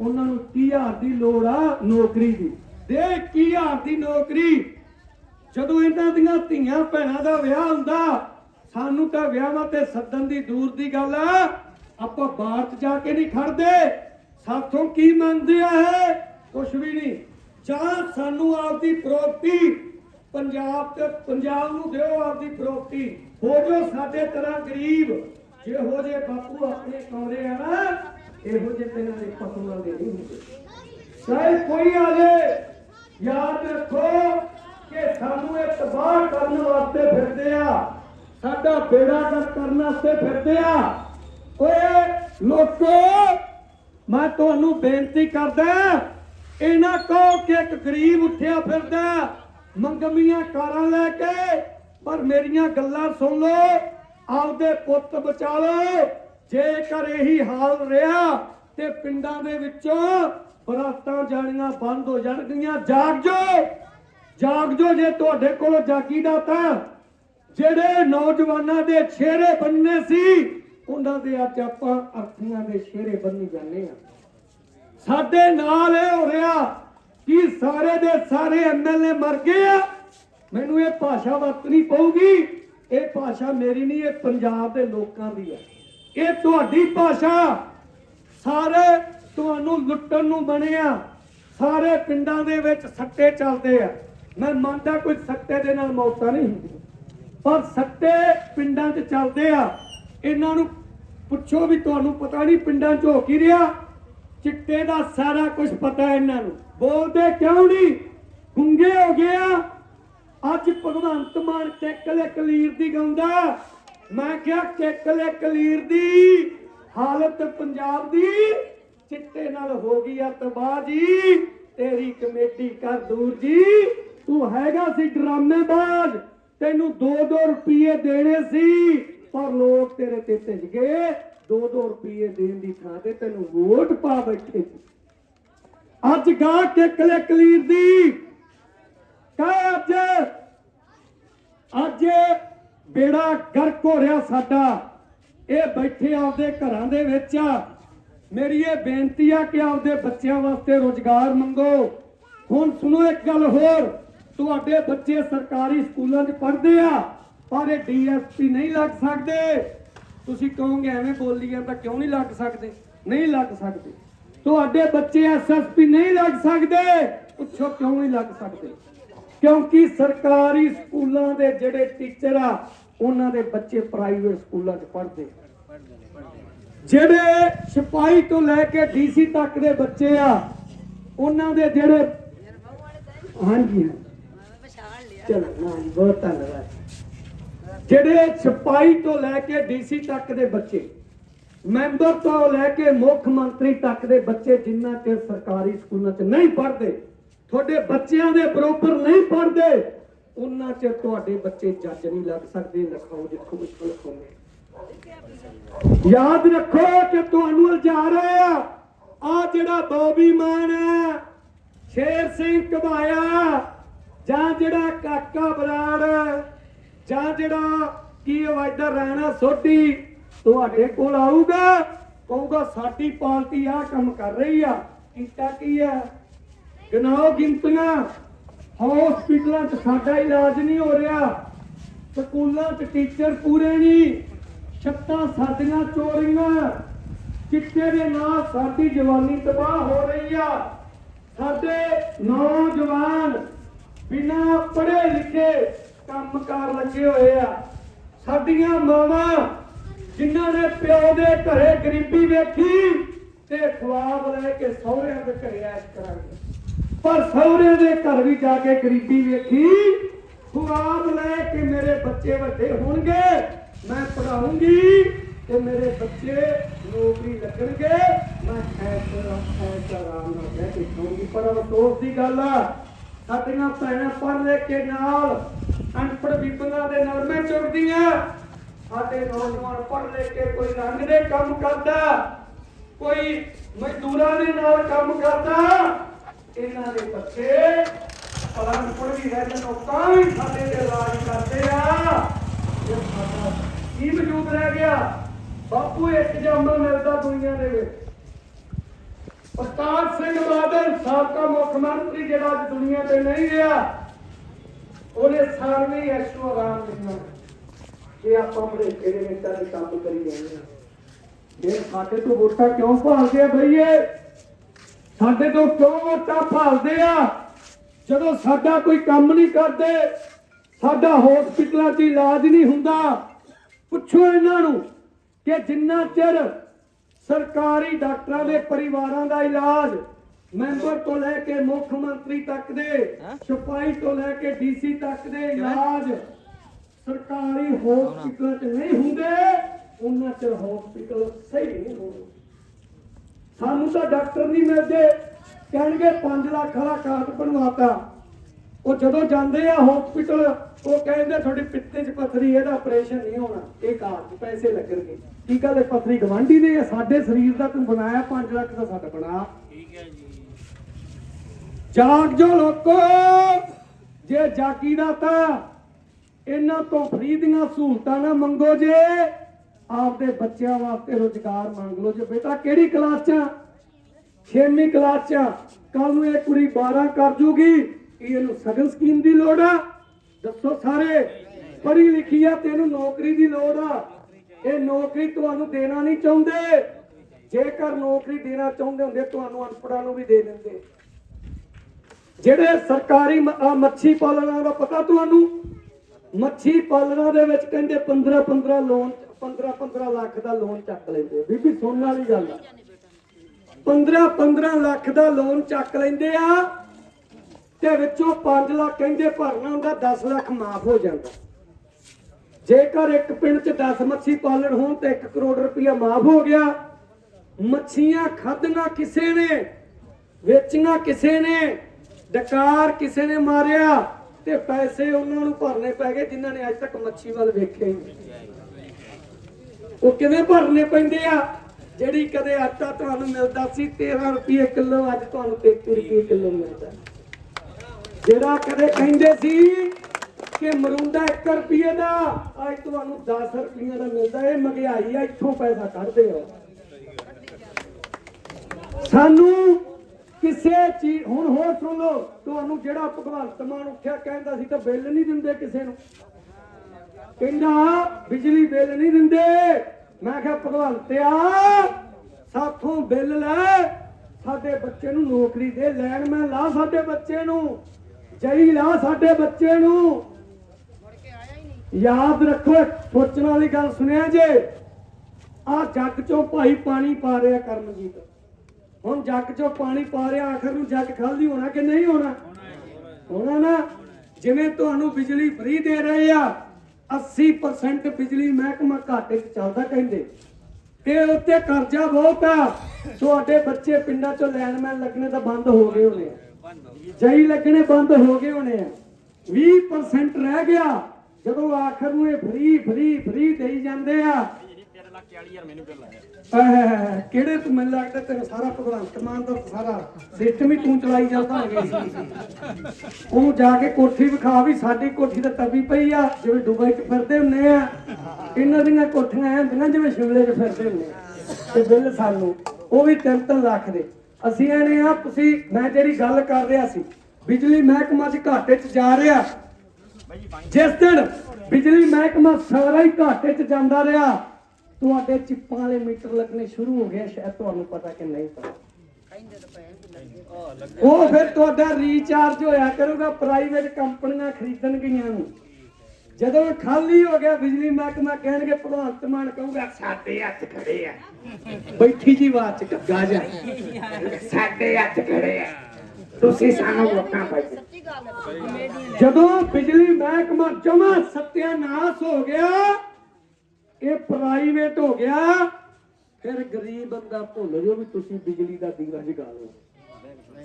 [SPEAKER 1] ਉਹਨਾਂ ਨੂੰ 30000 ਦੀ ਲੋੜ ਆ ਨੌਕਰੀ ਦੀ। ਦੇ 21000 ਦੀ ਨੌਕਰੀ। ਜਦੋਂ ਇਹਨਾਂ ਦੀਆਂ ਧੀਆਂ ਭੈਣਾਂ ਦਾ ਵਿਆਹ ਹੁੰਦਾ, ਸਾਨੂੰ ਤਾਂ ਵਿਆਹਾਂ ਤੇ ਸੱਦਣ ਦੀ ਦੂਰ ਦੀ ਗੱਲ ਆ। ਆਪਾਂ ਬਾਹਰ 'ਚ ਜਾ ਕੇ ਨਹੀਂ ਖੜਦੇ। ਸਾਥੋਂ ਕੀ ਮੰਗਦੇ ਆ ਇਹ? ਕੁਛ ਵੀ ਨਹੀਂ। ਜਾਂ ਸਾਨੂੰ ਆਪਦੀ ਪ੍ਰੋਪਰਟੀ ਪੰਜਾਬ ਤੇ ਪੰਜਾਬ ਨੂੰ ਦਿਓ ਆਪਦੀ ਪ੍ਰੋਪਰਟੀ ਹੋ ਜੋ ਸਾਡੇ ਤਰ੍ਹਾਂ ਗਰੀਬ। ਜਿਹੋ ਜੇ ਬਾਪੂ ਆਪਣੇ ਕਮਰੇ ਆ ਨਾ ਇਹੋ ਜਿਹੇ ਤੇਨਾਂ ਦੇ ਪਸ਼ੂਆਂ ਦੇ ਨਹੀਂ ਹੁੰਦੇ। ਚਾਹੇ ਕੋਈ ਆ ਜਾਏ ਯਾਦ ਰੱਖੋ ਕਿ ਸਾਨੂੰ ਇਹ ਤਬਾਹ ਕਰਨ ਵਾਸਤੇ ਫਿਰਦੇ ਆ। ਸਾਡਾ ਬੇੜਾ ਕਰਨ ਵਾਸਤੇ ਫਿਰਦੇ ਆ। ਓਏ ਲੋਕੋ, ਮੈਂ ਤੁਹਾਨੂੰ ਬੇਨਤੀ ਕਰਦਾ, ਇਹਨਾਂ ਕਹੋ ਕਿ ਇੱਕ ਗਰੀਬ ਉੱਠਿਆ ਫਿਰਦਾ, ਮੰਗਮੀਆਂ ਕਾਰਾਂ ਲੈ ਕੇ, ਪਰ ਮੇਰੀਆਂ ਗੱਲਾਂ ਸੁਣ ਲਓ, ਆਪਦੇ ਪੁੱਤ ਬਚਾ ਲਓ। ਜੇਕਰ ਇਹੀ ਹਾਲ ਰਿਹਾ ਤੇ ਪਿੰਡਾਂ ਦੇ ਵਿੱਚੋਂ ਬਰਾਤਾਂ ਜਾਣੀਆਂ ਬੰਦ ਹੋ ਜਾਣਗੀਆਂ। ਜਾਗ ਜੋ ਜਾਗ ਜੋ ਜੇ ਤੁਹਾਡੇ ਕੋਲ ਜਾਗੀਦਾ ਤਾਂ। ਜਿਹੜੇ ਨੌਜਵਾਨਾਂ ਦੇ ਛੇਰੇ ਬੰਨੇ ਸੀ, ਉਹਨਾਂ ਦੇ ਅੱਜ ਆਪਾਂ ਅਰਥੀਆਂ ਦੇ ਛੇਰੇ ਬੰਨੀ ਜਾਂਦੇ ਆ ਸਾਡੇ ਨਾਲ ਇਹ ਹੋ ਰਿਹਾ ਕਿ ਸਾਰੇ ਦੇ ਸਾਰੇ ਐਮਐਲਏ ਮਰ ਗਏ ਆ। ਮੈਨੂੰ ਇਹ ਭਾਸ਼ਾ ਵਰਤਣੀ ਪਊਗੀ। ਇਹ ਭਾਸ਼ਾ ਮੇਰੀ ਨਹੀਂ, ਇਹ ਪੰਜਾਬ ਦੇ ਲੋਕਾਂ ਦੀ ਹੈ ਇਹ ਤੁਹਾਡੀ ਭਾਸ਼ਾ ਸਾਰੇ ਤੁਹਾਨੂੰ ਲੁੱਟਣ ਨੂੰ ਬਣਿਆ ਸਾਰੇ ਪਿੰਡਾਂ ਦੇ ਵਿੱਚ ਸੱਟੇ ਚੱਲਦੇ ਆ। ਮੈਂ ਮੰਨਦਾ ਕੋਈ ਸੱਟੇ ਦੇ ਨਾਲ ਮੌਤਾਂ ਨਹੀਂ ਹੁੰਦੀਆਂ। ਪਰ ਸੱਟੇ ਪਿੰਡਾਂ 'ਚ ਚੱਲਦੇ ਆ। ਇਹਨਾਂ ਨੂੰ ਪੁੱਛੋ ਵੀ ਤੁਹਾਨੂੰ ਪਤਾ ਨਹੀਂ ਪਿੰਡਾਂ 'ਚ ਹੋ ਕੀ ਰਿਹਾ। ਚਿੱਟੇ ਦਾ ਸਾਰਾ ਕੁਝ ਪਤਾ ਇਹਨਾਂ ਨੂੰ। ਬੋਲਦੇ ਕਿਉਂ ਨਹੀਂ? ਗੁੰਗੇ ਹੋ ਗਏ ਆ। ਅੱਜ ਭਗਵੰਤ ਮਾਨ ਕੇਕਲੇ ਕਲੀਰ ਦੀ ਗਾਉਂਦਾ। ਮੈਂ ਕਿਹਾ ਕੇਕਲੇ ਕਲੀਰ ਦੀ, ਹਾਲਤ ਪੰਜਾਬ ਦੀ। ਚਿੱਟੇ ਨਾਲ ਹੋ ਗਈ ਆ ਤਬਾਹ ਜੀ, ਤੇਰੀ ਕਮੇਟੀ ਕਰ ਦੂਰ ਜੀ। ਤੂੰ ਹੈਗਾ ਸੀ ਡਰਾਮੇਬਾਜ਼, ਤੈਨੂੰ 2-2 ਰੁਪਏ ਦੇਣੇ ਸੀ, ਪਰ ਲੋਕ ਤੇਰੇ ਤੇ ਭਿੱਜ ਗਏ। 2-2 ਰੁਪਏ ਦੇਣ ਦੀ ਥਾਂ ਤੇ ਤੈਨੂੰ ਵੋਟ ਪਾ ਬੈਠੇ ਸੀ। ਅੱਜ ਗਾ ਕੇ ਕਲੇ ਕਲੀਰ ਦੀ। ਕਹਿ ਅੱਜ ਬੇੜਾ ਗਰਕ ਹੋ ਰਿਹਾ ਸਾਡਾ। ਇਹ ਬੈਠੇ ਆਪਦੇ ਘਰਾਂ ਦੇ ਵਿੱਚ ਮੇਰੀ ਇਹ ਬੇਨਤੀ ਆ ਕਿ ਆਪਦੇ ਬੱਚਿਆਂ ਵਾਸਤੇ ਰੋਜ਼ਗਾਰ ਮੰਗੋ। ਹੁਣ ਸੁਣੋ ਇੱਕ ਗੱਲ ਹੋਰ। ਤੁਹਾਡੇ ਬੱਚੇ ਸਰਕਾਰੀ ਸਕੂਲਾਂ 'ਚ ਪੜ੍ਹਦੇ ਆ, ਪਰ ਇਹ ਡੀਐਸਪੀ ਨਹੀਂ ਲੱਗ ਸਕਦੇ। ਤੁਸੀਂ ਕਹੋਗੇ ਐਵੇਂ ਬੋਲੀ ਜਾਂਦਾ ਕਿਉਂ ਨਹੀਂ ਲੱਗ ਸਕਦੇ? ਨਹੀਂ ਲੱਗ ਸਕਦੇ। ਤੁਹਾਡੇ ਬੱਚੇ ਐਸਐਸਪੀ ਨਹੀਂ ਲੱਗ ਸਕਦੇ। ਪੁੱਛੋ ਕਿਉਂ ਨਹੀਂ ਲੱਗ ਸਕਦੇ? ਕਿਉਂਕਿ ਸਰਕਾਰੀ ਸਕੂਲਾਂ ਦੇ ਜਿਹੜੇ ਟੀਚਰ ਆ, ਉਹਨਾਂ ਦੇ ਬੱਚੇ ਪ੍ਰਾਈਵੇਟ ਸਕੂਲਾਂ 'ਚ ਪੜ੍ਹਦੇ ਜਿਹੜੇ ਸਿਪਾਹੀ ਤੋਂ ਲੈ ਕੇ ਡੀਸੀ ਤੱਕ ਦੇ ਬੱਚੇ ਆ, ਉਹਨਾਂ ਦੇ ਜਿਹੜੇ ਹਾਂਜੀ ਚਲੋ ਨਾ ਬਹੁਤ ਧੰਨਵਾਦ। ਜਿਹੜੇ ਸਿਪਾਹੀ ਤੋਂ ਲੈ ਕੇ ਡੀਸੀ ਤੱਕ ਦੇ ਬੱਚੇ, ਮੈਂਬਰ ਤੋਂ ਲੈ ਕੇ ਮੁੱਖ ਮੰਤਰੀ ਤੱਕ ਦੇ ਬੱਚੇ ਜਿੰਨਾ ਚਿਰ ਸਰਕਾਰੀ ਸਕੂਲਾਂ 'ਚ ਨਹੀਂ ਪੜ੍ਹਦੇ ਤੁਹਾਡੇ ਬੱਚਿਆਂ ਦੇ ਬਰੋਬਰ ਨਹੀਂ ਪੜ੍ਹਦੇ। ਉਹਨਾਂ ਚ ਤੁਹਾਡੇ ਬੱਚੇ ਜੱਜ ਨਹੀਂ ਲੱਗ ਸਕਦੇ ਲਿਖਾਓ ਜਿੱਥੋਂ ਇੱਥੋਂ ਲਿਖਾਉਂਦੇ ਯਾਦ ਰੱਖੋ ਕਿ ਤੁਹਾਨੂੰ ਉਲਝਾ ਰਹੇ ਆ। ਆ ਜਿਹੜਾ ਬੋਬੀ ਮਾਨ ਹੈ, ਸ਼ੇਰ ਸਿੰਘ ਕਬਾਇਆ ਜਾਂ ਜਿਹੜਾ ਕਾਕਾ ਬਰਾੜ, ਜਾਂ ਜਿਹੜਾ ਕੀ ਵਾਇਦਾ ਰਾਣਾ ਸੋਢੀ, ਤੁਹਾਡੇ ਕੋਲ ਆਊਗਾ। ਕਹੂਗਾ, ਸਾਡੀ ਪਾਰਟੀ ਆ ਕੰਮ ਕਰ ਰਹੀ ਆ। ਕੀਤਾ ਕੀ ਆ? ਗਿਣਾਓ ਗਿਣਤੀਆਂ ਹਸਪੀਟਲਾਂ 'ਚ ਸਾਡਾ ਇਲਾਜ ਨਹੀਂ ਹੋ ਰਿਹਾ। ਸਕੂਲਾਂ 'ਚ ਟੀਚਰ ਪੂਰੇ ਨਹੀਂ। ਛੱਤਾਂ ਸਾਡੀਆਂ ਚੋਰੀਆਂ। ਚਿੱਟੇ ਦੇ ਨਾਲ ਸਾਡੀ ਜਵਾਨੀ ਤਬਾਹ ਹੋ ਰਹੀ ਆ? ਸਾਡੇ ਨੌਜਵਾਨ ਬਿਨਾਂ ਪੜ੍ਹੇ ਲਿਖੇ ਕੰਮ ਕਾਰ ਲੱਗੇ ਹੋਏ ਆ। ਸਾਡੀਆਂ ਮਾਵਾਂ ਜਿਨ੍ਹਾਂ ਨੇ ਪਿਓ ਦੇ ਘਰੇ ਗਰੀਬੀ ਵੇਖੀ ਤੇ ਖਵਾਬ ਲੈ ਕੇ ਸਹੁਰਿਆਂ ਦੇ ਘਰੇ ਐਸ਼ ਕਰਾਂਗੇ। ਪਰ ਸਹੁਰਿਆਂ ਦੇ ਘਰ ਵੀ ਜਾ ਕੇ ਗਰੀਬੀ ਵੇਖੀ। ਖੁਆਬ ਲੈ ਕੇ ਮੇਰੇ ਬੱਚੇ ਵੱਡੇ ਹੋਣਗੇ, ਮੈਂ ਪੜਾਉਂਗੀ ਤੇ ਮੇਰੇ ਬੱਚੇ ਨੌਕਰੀ ਲੱਗਣਗੇ। ਮੈਂ ਐਸ ਐਸ ਆਰਾਮ ਨਾਲ ਬਹਿ ਕੇ ਖਾਊਂਗੀ। ਪਰ ਅਫਸੋਸ ਦੀ ਗੱਲ ਆ, ਸਾਡੀਆਂ ਭੈਣਾਂ ਪੜ੍ਹ ਲੈ ਕੇ ਨਾਲ ਅਨਪੜ੍ਹ ਬੀਬੀਆਂ ਦੇ ਨਰਮੇ ਚੁਗਦੀਆਂ ਸਾਡੇ ਨੌਜਵਾਨ ਪੜ੍ਹ ਲੈ ਕੇ ਕੋਈ ਰੰਗ ਦੇ ਕੰਮ ਕਰਦਾ, ਕੋਈ ਮਜ਼ਦੂਰਾਂ ਦੇ ਨਾਲ ਕੰਮ ਕਰਦਾ। ਇਹਨਾਂ ਦੇ ਬੱਚੇ ਪੜ੍ਹਨ ਪੜ੍ਹ ਵੀ ਰਹਿ ਜਾਣ ਵੀ ਸਾਡੇ ਤੇ ਰਾਜ ਕਰਦੇ ਆ। ਇਹ ਸਾਡਾ ਕੀ ਵਜੂਦ ਰਹਿ ਗਿਆ? ਬਾਪੂ, ਇੱਕ ਜਾਮਾ ਮਿਲਦਾ ਦੁਨੀਆ ਦੇ ਵਿੱਚ। ਪ੍ਰਤਾਪ ਸਿੰਘ ਬਾਦਲ ਸਾਬਕਾ ਮੁੱਖ ਮੰਤਰੀ ਜਿਹੜਾ ਅੱਜ ਦੁਨੀਆ ਤੇ ਨਹੀਂ ਰਿਹਾ, ਉਹਨੇ ਸਾਰਵੀ ਐਸ਼ੋ ਆਰਾਮ ਲਿਖਣਾ ਕਿ ਆਪਾਂ ਬੜੇ ਕਿਹੜੇ ਨੇਤਾ ਦੇ ਕੰਮ ਕਰੀ ਜਾਂਦੇ ਆ। ਇਹ ਸਾਡੇ ਤੋਂ ਵੋਟਾਂ ਕਿਉਂ ਭਾਲਦੇ ਆ ਭਈਏ ਸਾਡੇ ਤੋਂ ਕਿਉਂ ਵੋਟਾਂ ਭਾਲਦੇ ਆ? ਜਦੋਂ ਸਾਡਾ ਕੋਈ ਕੰਮ ਨਹੀਂ ਕਰਦੇ ਸਾਡਾ ਹਸਪੀਟਲਾਂ 'ਚ ਇਲਾਜ ਨਹੀਂ ਹੁੰਦਾ। ਪੁੱਛੋ ਇਹਨਾਂ ਨੂੰ ਕਿ ਜਿੰਨਾ ਚਿਰ ਸਰਕਾਰੀ ਡਾਕਟਰਾਂ ਦੇ ਪਰਿਵਾਰਾਂ ਦਾ ਇਲਾਜ ਮੈਂਬਰ ਤੋਂ ਲੈ ਕੇ ਮੁੱਖ ਮੰਤਰੀ ਤੱਕ ਦੇ ਸਿਪਾਹੀ ਤੋਂ ਲੈ ਕੇ ਡੀਸੀ ਤੱਕ ਦੇ ਇਲਾਜ ਸਰਕਾਰੀ ਹਸਪੀਟਲਾਂ 'ਚ ਨਹੀਂ ਹੁੰਦੇ ਉਹਨਾਂ ਚਿਰ ਹਸਪੀਟਲ ਸਹੀ ਨਹੀਂ ਹੋਣਗੇ। ਸਾਨੂੰ ਤਾਂ ਡਾਕਟਰ ਨਹੀਂ ਮਿਲਦੇ। ਕਹਿਣਗੇ 5 ਲੱਖ ਵਾਲਾ ਕਾਰਡ ਬਣਵਾਤਾ। ਉਹ ਜਦੋਂ ਜਾਂਦੇ ਆ ਹਸਪੀਟਲ ਉਹ ਕਹਿੰਦੇ ਤੁਹਾਡੀ ਪਿੱਤੇ 'ਚ ਪੱਥਰੀ ਇਹਦਾ ਆਪਰੇਸ਼ਨ ਨਹੀਂ ਹੋਣਾ। ਇਹ ਕਾਰਡ ਪੈਸੇ ਲੱਗਣਗੇ। ਕੀ ਗੱਲ ਇਹ ਪੱਥਰੀ ਗਵਾਂਢੀ ਦੇ ਆ? ਸਾਡੇ ਸਰੀਰ ਦਾ ਤੂੰ ਬਣਾਇਆ 5 ਲੱਖ ਦਾ ਸਾਡਾ ਬਣਾ।
[SPEAKER 2] ਠੀਕ ਹੈ ਜੀ।
[SPEAKER 1] ਜਾਗ ਜੋ ਲੋਕੋ। ਜੇ ਜਾਗੀ ਦਾ ਤਾਂ ਇਹਨਾਂ ਤੋਂ ਫਰੀ ਦੀਆਂ ਸਹੂਲਤਾਂ ਨਾ ਮੰਗੋ ਜੇ। ਆਪਦੇ ਬੱਚਿਆਂ ਵਾਸਤੇ ਰੋਜ਼ਗਾਰ ਮੰਗ ਲਓ ਜੇ। ਬੇਟਾ, ਕਿਹੜੀ ਕਲਾਸ ਚ ਆ? ਛੇਵੀਂ ਕਲਾਸ ਚ ਕੱਲ ਨੂੰ ਇਹ ਕੁੜੀ 12 ਕਰ ਜੂਗੀ। ਇਹਨੂੰ ਸਗਨ ਸਕੀਮ ਦੀ ਲੋੜ ਆ। ਦੱਸੋ ਸਾਰੇ। ਪੜ੍ਹੀ ਲਿਖੀ ਆ, ਤੈਨੂੰ ਨੌਕਰੀ ਦੀ ਲੋੜ ਆ। ਇਹ ਨੌਕਰੀ ਤੁਹਾਨੂੰ ਦੇਣਾ ਨਹੀਂ ਚਾਹੁੰਦੇ। ਜੇਕਰ ਨੌਕਰੀ ਦੇਣਾ ਚਾਹੁੰਦੇ ਹੁੰਦੇ, ਤੁਹਾਨੂੰ ਅਨਪੜਾਂ ਨੂੰ ਵੀ ਦੇ ਦਿੰਦੇ। ਜਿਹੜੇ ਸਰਕਾਰੀ ਮੱਛੀ ਪਾਲਣਾ ਦਾ ਪਤਾ ਤੁਹਾਨੂੰ? ਮੱਛੀ ਪਾਲਣਾ ਦੇ ਵਿੱਚ ਕਹਿੰਦੇ 15 15 ਲੋਨ 15 15 ਲੱਖ ਦਾ ਲੋਨ ਚੱਕ ਲੈਂਦੇ ਬੀਬੀ, ਸੁਣਨ ਵਾਲੀ ਗੱਲ ਆ। 15 15 ਲੱਖ ਦਾ ਲੋਨ ਚੱਕ ਲੈਂਦੇ ਆ ਤੇ ਵਿੱਚੋਂ 5 ਲੱਖ ਕਹਿੰਦੇ ਭਰਨਾ ਹੁੰਦਾ 10 ਲੱਖ ਮਾਫ ਹੋ ਜਾਂਦਾ। ਜੇਕਰ ਇੱਕ ਪਿੰਡ 'ਚ 10 ਮੱਛੀ ਪਾਲਣ ਹੋਣ ਤੇ 1 ਕਰੋੜ ਰੁਪਇਆ ਮਾਫ ਹੋ ਗਿਆ, ਮੱਛੀਆਂ ਖਾਧੀਆਂ ਕਿਸੇ ਨੇ, ਵੇਚੀਆਂ ਕਿਸੇ ਨੇ, ਡਕਾਰ ਕਿਸੇ ਨੇ ਮਾਰਿਆ ਤੇ ਪੈਸੇ ਉਹਨਾਂ ਨੂੰ ਭਰਨੇ ਪੈ ਗਏ ਜਿਨ੍ਹਾਂ ਨੇ ਅੱਜ ਤੱਕ ਮੱਛੀ ਵੱਲ ਵੇਖੇ ਨਹੀਂ। ਉਹ ਕਿਵੇਂ ਭਰਨੇ ਪੈਂਦੇ ਆ? ਜਿਹੜੀ ਕਦੇ ਆਟਾ ਤੁਹਾਨੂੰ ਮਿਲਦਾ ਸੀ 13 ਰੁਪਏ ਕਿਲੋ ਅੱਜ ਤੁਹਾਨੂੰ 33 ਰੁਪਏ ਕਿਲੋ ਮਿਲਦਾ। ਜਿਹੜਾ ਕਦੇ ਕਹਿੰਦੇ ਸੀ ਕਿ ਮਰੂੰਡਾ 1 ਰੁਪਏ ਦਾ, ਅੱਜ ਤੁਹਾਨੂੰ 10 ਰੁਪਏ ਦਾ ਮਿਲਦਾ। ਇਹ ਮਹਿੰਗਾਈ ਆ, ਇੱਥੋਂ ਪੈਸਾ ਕੱਢਦੇ ਹੋ ਸਾਨੂੰ ਕਿਸੇ ਚੀਜ਼, ਹੁਣ ਹੋਰ ਸੁਣ ਲਓ, ਤੁਹਾਨੂੰ ਜਿਹੜਾ ਭਗਵੰਤ ਮਾਨ ਉੱਠਿਆ ਕਹਿੰਦਾ ਸੀ ਤਾਂ ਬਿੱਲ ਨਹੀਂ ਦਿੰਦੇ ਕਿਸੇ ਨੂੰ। ਕਹਿੰਦਾ, ਬਿਜਲੀ ਬਿੱਲ ਨਹੀਂ ਦਿੰਦੇ। ਮੈਂ ਕਿਹਾ, ਭਗਵੰਤਿਆ, ਸਾਥੋਂ ਬਿੱਲ ਲੈ। ਸਾਡੇ ਬੱਚੇ ਨੂੰ ਨੌਕਰੀ ਦੇ ਲੈਣਮੈਨ ਲਾ ਸਾਡੇ ਬੱਚੇ ਨੂੰ। ਜਈ ਲਾ ਸਾਡੇ ਬੱਚੇ ਨੂੰ। ਯਾਦ ਰੱਖੋ, ਸੋਚਣ ਵਾਲੀ ਗੱਲ ਸੁਣਿਆ ਜੇ? ਆ ਜੱਗ ਚੋਂ ਭਾਈ ਪਾਣੀ ਪਾ ਰਿਹਾ ਕਰਮਜੀਤ। ਹੁਣ ਜੱਗ ਚੋਂ ਪਾਣੀ ਪਾ ਰਿਹਾ, ਆਖਰ ਨੂੰ ਜੱਗ ਖਾਲੀ ਹੋਣਾ ਕਿ ਨਹੀਂ ਹੋਣਾ? ਹੋਣਾ ਨਾ। ਜਿਵੇਂ ਤੁਹਾਨੂੰ ਬਿਜਲੀ ਫ੍ਰੀ ਦੇ ਰਹੇ ਆ 80% ਬਿਜਲੀ ਮਹਿਕਮਾ ਘਾਟੇ 'ਚ ਚੱਲਦਾ ਕਹਿੰਦੇ। ਤੇ ਉੱਤੇ ਕਰਜ਼ਾ ਬਹੁਤ ਆ। ਤੁਹਾਡੇ ਬੱਚੇ ਪਿੰਡਾਂ 'ਚੋਂ ਲੈਣਮੈਨ ਲੱਗਣੇ ਤਾਂ ਬੰਦ ਹੋ ਗਏ ਹੋਣੇ ਆ। ਜਈ ਲੱਗਣੇ ਬੰਦ ਹੋ ਗਏ ਹੋਣੇ ਆ। 20% ਰਹਿ ਗਿਆ। ਜਦੋਂ ਆਖਰ ਨੂੰ ਇਹ ਫਰੀ ਫਰੀ ਫ੍ਰੀ ਦੇਈ ਜਾਂਦੇ ਆ। ਆਹ, ਕਿਹੜੇ ਤੂੰ ਮੈਨੂੰ ਲੱਗਦਾ ਤੈਨੂੰ ਸਾਰਾ ਭਗਵੰਤ ਮਾਨ ਦਾ ਸਾਰਾ ਸਿਸਟਮ ਹੀ ਤੂੰ ਚਲਾਈ ਜਾਂਦਾ ਹੋਵੇਗਾ ਉਹ ਜਾ ਕੇ ਕੋਠੀ ਵਿਖਾ ਵੀ ਸਾਡੀ ਕੋਠੀ ਤਾਂ ਤਵੀ ਪਈ ਆ ਜਿਵੇਂ ਦੁਬਈ 'ਚ ਫਿਰਦੇ ਹੁੰਨੇ ਆ। ਇਹਨਾਂ ਦੀਆਂ ਕੋਠੀਆਂ ਹੁੰਦੀਆਂ ਜਿਵੇਂ ਸ਼ਿਮਲੇ 'ਚ ਫਿਰਦੇ ਹੁੰਨੇ ਤੇ ਬਿੱਲ ਸਾਨੂੰ ਉਹ ਵੀ 3-3 ਲੱਖ ਦੇ। ਅਸੀਂ ਇਹਨੇ ਆ ਤੁਸੀਂ ਮੈਂ ਜਿਹੜੀ ਗੱਲ ਕਰ ਰਿਹਾ ਸੀ ਬਿਜਲੀ ਮਹਿਕਮਾ 'ਚ ਘਾਟੇ 'ਚ ਜਾ ਰਿਹਾ। ਜਿਸ ਦਿਨ ਬਿਜਲੀ ਮਹਿਕਮਾ ਸਾਰਾ ਹੀ ਘਾਟੇ 'ਚ ਜਾਂਦਾ ਰਿਹਾ ਤੁਹਾਡੇ ਚਿੱਪਾਂ ਵਾਲੇ ਮੀਟਰ ਲੱਗਣੇ ਸ਼ੁਰੂ ਹੋ ਗਏ ਸ਼ਾਇਦ ਤੁਹਾਨੂੰ ਪਤਾ ਕਿ ਨਹੀਂ ਪਤਾ। ਉਹ ਫਿਰ ਤੁਹਾਡਾ ਰੀਚਾਰਜ ਹੋਇਆ ਕਰੂਗਾ ਪ੍ਰਾਈਵੇਟ ਕੰਪਨੀਆਂ ਖਰੀਦਣ ਗਈਆਂ ਨੂੰ। ਜਦੋਂ ਖਾਲੀ ਹੋ ਗਿਆ, ਬਿਜਲੀ ਮਹਿਕਮਾ ਕਹਿਣਗੇ, ਭਗਵੰਤ ਮਾਨ ਕਹੂਗਾ, ਸਾਡੇ ਹੱਥ ਖੜੇ ਆ। ਬੈਠੀ ਜੀ ਬਾਤ ਚ ਗੱਗਾ ਜਾ ਸਾਡੇ ਹੱਥ ਖੜੇ ਆ। ਤੁਸੀਂ ਸਾਨੂੰ ਵੋਟਾਂ ਪਾਈ। ਜਦੋਂ ਬਿਜਲੀ ਮਹਿਕਮਾ ਜਮਾ ਸਤਿਆਨਾਸ਼ ਹੋ ਗਿਆ ਇਹ ਪ੍ਰਾਈਵੇਟ ਹੋ ਗਿਆ। ਫਿਰ ਗਰੀਬ ਬੰਦਾ ਭੁੱਲ ਜਾਓ ਵੀ ਤੁਸੀਂ ਬਿਜਲੀ ਦਾ ਦੀਵਾ ਜਗਾ ਲਓ।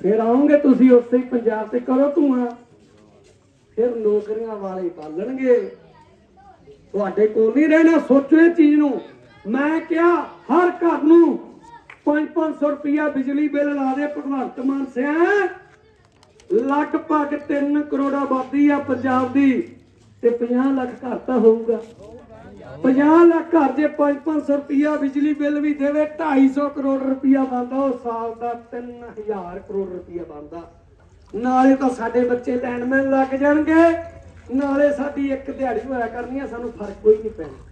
[SPEAKER 1] ਫਿਰ ਆਉਂਗੇ ਤੁਸੀਂ ਉਸੇ ਹੀ ਪੰਜਾਬ ਤੇ ਕਰੋ ਧੂਆਂ। ਫਿਰ ਨੌਕਰੀਆਂ ਵਾਲੇ ਪਾਲਣਗੇ। ਤੁਹਾਡੇ ਕੋਲ ਨਹੀਂ ਰਹਿਣਾ, ਸੋਚੋ ਇਹ ਚੀਜ਼ ਨੂੰ। ਮੈਂ ਕਿਹਾ, ਹਰ ਘਰ ਨੂੰ 5-500 ਰੁਪਇਆ ਬਿਜਲੀ ਬਿੱਲ ਲਾ ਦੇ ਭਗਵੰਤ ਮਾਨ ਸਿਆ। ਲਗਭਗ 3 ਕਰੋੜ ਆਬਾਦੀ ਆ ਪੰਜਾਬ ਦੀ ਤੇ 50 ਲੱਖ ਘਰ ਤਾਂ ਹੋਊਗਾ। 50 ਲੱਖ ਘਰ ਜੇ 5-500 ਰੁਪਇਆ ਬਿਜਲੀ ਬਿੱਲ ਵੀ ਦੇਵੇ 250 ਕਰੋੜ ਰੁਪਇਆ ਬਣਦਾ, ਉਹ ਸਾਲ ਦਾ 3000 ਕਰੋੜ ਰੁਪਇਆ ਬਣਦਾ। ਨਾਲੇ ਤਾਂ ਸਾਡੇ ਬੱਚੇ ਲੈਂਡਮੈਨ ਲੱਗ ਜਾਣਗੇ, ਨਾਲੇ ਸਾਡੀ ਇੱਕ ਦਿਹਾੜੀ ਹੋਇਆ ਕਰਨੀ ਆ, ਸਾਨੂੰ ਫ਼ਰਕ ਕੋਈ ਨਹੀਂ ਪੈਣਾ।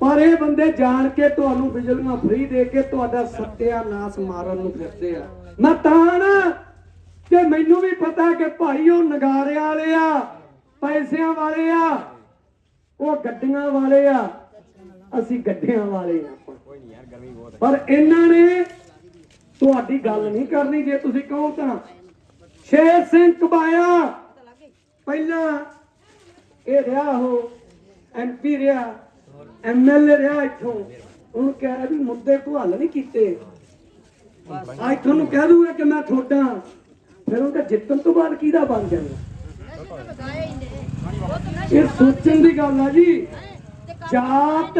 [SPEAKER 1] ਪਰ ਇਹ ਬੰਦੇ ਜਾਣ ਕੇ ਤੁਹਾਨੂੰ ਬਿਜਲੀਆਂ ਫ੍ਰੀ ਦੇ ਕੇ ਤੁਹਾਡਾ ਸੱਤਿਆਨਾਸ਼ ਮਾਰਨ ਨੂੰ ਫਿਰਦੇ ਆ। ਮੈਂ ਤਾਂ ਨਾ ਕਿ ਮੈਨੂੰ ਵੀ ਪਤਾ ਕਿ ਭਾਈ ਉਹ ਨਗਾਰਿਆਂ ਵਾਲੇ ਆ, ਪੈਸਿਆਂ ਵਾਲੇ ਆ ਉਹ ਗੱਡੀਆਂ ਵਾਲੇ ਆ। ਅਸੀਂ ਗੱਡੀਆਂ ਵਾਲੇ ਆ। ਪਰ ਇਹਨਾਂ ਨੇ ਤੁਹਾਡੀ ਗੱਲ ਨਹੀਂ ਕਰਨੀ ਜੇ ਤੁਸੀਂ ਕਹੋ ਤਾਂ। ਸ਼ੇਰ ਸਿੰਘ ਕਬਾਇਆ। ਪਹਿਲਾਂ ਇਹ ਰਿਹਾ ਉਹ ਐਮਪੀ ਰਿਹਾ ਐਮਐਲਏ ਰਿਹਾ ਇੱਥੋਂ। ਉਹਨੂੰ ਕਹਿ ਵੀ ਮੁੱਦੇ ਤੋਂ ਹੱਲ ਨਹੀਂ ਕੀਤੇ। ਅੱਜ ਤੁਹਾਨੂੰ ਕਹਿ ਦੂਗਾ ਕਿ ਮੈਂ ਤੁਹਾਡਾ। ਫਿਰ ਉਹਦਾ ਜਿੱਤਣ ਤੋਂ ਬਾਅਦ ਕਿਹਦਾ ਬਣ ਜਾਂਦਾ ਇਹ ਸੋਚਣ ਦੀ ਗੱਲ ਆ ਜੀ। ਜਾਤ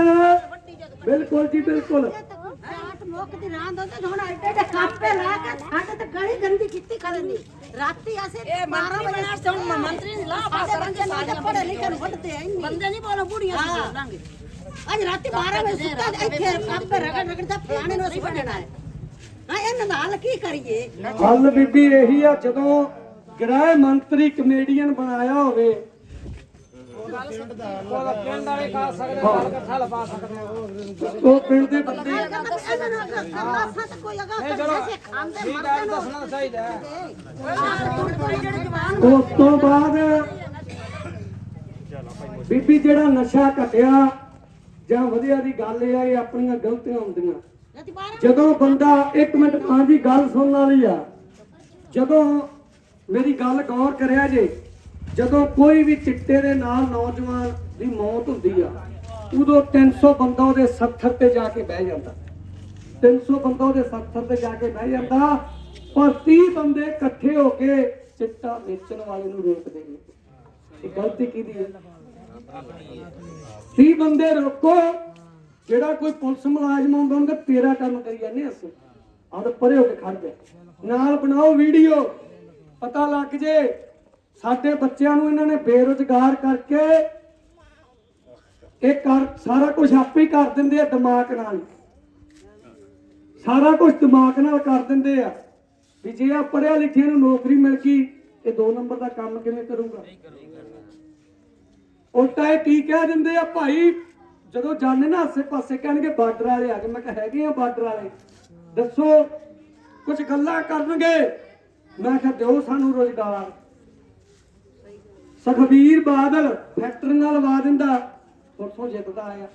[SPEAKER 1] ਬਿਲਕੁਲ ਜੀ ਬਿਲਕੁਲ।
[SPEAKER 3] ਰਾਤ ਮੁੱਕ ਦੀ ਰਾਤ ਹੁੰਦੇ ਹੁਣ ਐਡੇ ਐਡੇ ਕਾਪੇ ਲਾ ਕੇ ਸਾਡੇ ਤੇ ਗਲੀ ਗੰਦੀ ਕੀਤੀ ਕਰਨੀ ਰਾਤੀ ਅਸੀਂ 12 ਵਜੇ ਤੋਂ ਮੰਤਰੀ ਨੇ ਲਾ ਪਾਸ ਬੰਦੇ ਪੜੇ ਨੂੰ ਵੱਢਦੇ ਆ ਇੰਨੀ। ਬੰਦੇ ਨਹੀਂ ਬੋਲੋ ਬੁੜੀਆਂ ਸੀ ਬੋਲਾਂਗੇ। ਅੱਜ ਰਾਤੀ 12 ਵਜੇ ਸੁੱਤਾ ਇੱਥੇ ਕਾਪੇ ਰਗੜ ਰਗੜ ਦਾ ਫਲਾਣੇ ਨੂੰ ਅਸੀਂ ਵੱਢਣਾ ਹੈ। ਹਾਂ ਇਹਨਾਂ ਦਾ ਹੱਲ ਕੀ ਕਰੀਏ?
[SPEAKER 1] ਹੱਲ ਬੀਬੀ ਇਹੀ ਆ ਜਦੋਂ ਗ੍ਰਹਿ ਮੰਤਰੀ ਕਮੇਡੀਅਨ ਬਣਾਇਆ ਹੋਵੇ
[SPEAKER 2] ਪਿੰਡ ਵਾਲੇ ਖਾ ਸਕਦੇ ਨਾਲ ਇਕੱਠਾ ਲਪਾ ਸਕਦੇ ਉਹ
[SPEAKER 1] ਪਿੰਡ ਦੇ ਬੰਦੇ ਉਸ ਤੋਂ ਬਾਅਦ ਬੀਬੀ ਜਿਹੜਾ ਨਸ਼ਾ ਘਟਿਆ ਜਾਂ ਵਧੀਆ ਦੀ ਗੱਲ ਇਹ ਆ ਇਹ ਆਪਣੀਆਂ ਗਲਤੀਆਂ ਹੁੰਦੀਆਂ।
[SPEAKER 3] ਰਾਤੀ 12
[SPEAKER 1] ਜਦੋਂ ਬੰਦਾ ਇੱਕ ਮਿੰਟ ਹਾਂ ਜੀ ਗੱਲ ਸੁਣਨ ਵਾਲੀ ਆ ਜਦੋਂ ਮੇਰੀ ਗੱਲ ਗੌਰ ਕਰਿਆ ਜੇ ਜਦੋਂ ਕੋਈ ਵੀ ਚਿੱਟੇ ਦੇ ਨਾਲ ਨੌਜਵਾਨ ਦੀ ਮੌਤ ਹੁੰਦੀ ਆ, ਉਦੋਂ 300 ਬੰਦਾ ਉਹਦੇ 70 ਤੇ ਜਾ ਕੇ ਬਹਿ ਜਾਂਦਾ। 300 ਬੰਦਾ ਉਹਦੇ 70 ਤੇ ਜਾ ਕੇ ਬਹਿ ਜਾਂਦਾ, ਪਰ 30 ਬੰਦੇ ਇਕੱਠੇ ਹੋ ਕੇ ਚਿੱਟਾ ਵੇਚਣ ਵਾਲੇ ਨੂੰ ਰੋਕਦੇ ਨੇ। ਇਹ ਗਲਤੀ ਕਿਹਦੀ ਹੈ 30 ਬੰਦੇ ਰੋਕੋ, ਜਿਹੜਾ ਕੋਈ ਪੁਲਿਸ ਮੁਲਾਜ਼ਮ ਆਉਂਦਾ, ਉਹਨੂੰ ਤੇਰਾ ਕੰਮ ਕਰੀ ਜਾਂਦੇ ਅਸੀਂ। ਆਹ ਪਰੇ ਹੋ ਕੇ ਖੜ ਜਾ। ਨਾਲ ਬਣਾਓ ਵੀਡੀਓ। ਪਤਾ ਲੱਗ ਜੇ ਸਾਡੇ ਬੱਚਿਆਂ ਨੂੰ ਇਹਨਾਂ ਨੇ ਬੇਰੁਜ਼ਗਾਰ ਕਰਕੇ ਇਹ ਕਰ ਸਾਰਾ ਕੁਝ ਆਪੇ ਹੀ ਕਰ ਦਿੰਦੇ ਆ ਦਿਮਾਗ ਨਾਲ। ਸਾਰਾ ਕੁਝ ਦਿਮਾਗ ਨਾਲ ਕਰ ਦਿੰਦੇ ਆ। ਵੀ ਜੇ ਆ ਪੜਿਆ ਲਿਖਿਆ ਨੂੰ ਨੌਕਰੀ ਮਿਲ ਗਈ ਇਹ ਦੋ ਨੰਬਰ ਦਾ ਕੰਮ ਕਿਵੇਂ ਕਰੂਗਾ? ਉਲਟਾ ਇਹ ਕੀ ਕਹਿ ਦਿੰਦੇ ਆ ਭਾਈ, ਜਦੋਂ ਜਾਣੇ ਨਾ ਆਸੇ ਪਾਸੇ ਕਹਿਣਗੇ ਬਾਰਡਰ ਵਾਲੇ ਆ ਗਏ। ਮੈਂ ਕਿਹਾ ਹੈਗੇ ਆ ਬਾਰਡਰ ਵਾਲੇ। ਦੱਸੋ, ਕੁਝ ਗੱਲਾਂ ਕਰਨਗੇ? ਮੈਂ ਕਿਹਾ ਦਿਓ ਸਾਨੂੰ ਰੋਜ਼ਗਾਰ। ਸੁਖਬੀਰ ਬਾਦਲ ਫੈਕਟਰੀਆਂ ਲਵਾ ਦਿੰਦਾ। ਪਰਸੋਂ ਜਿੱਤਦਾ ਆਇਆ।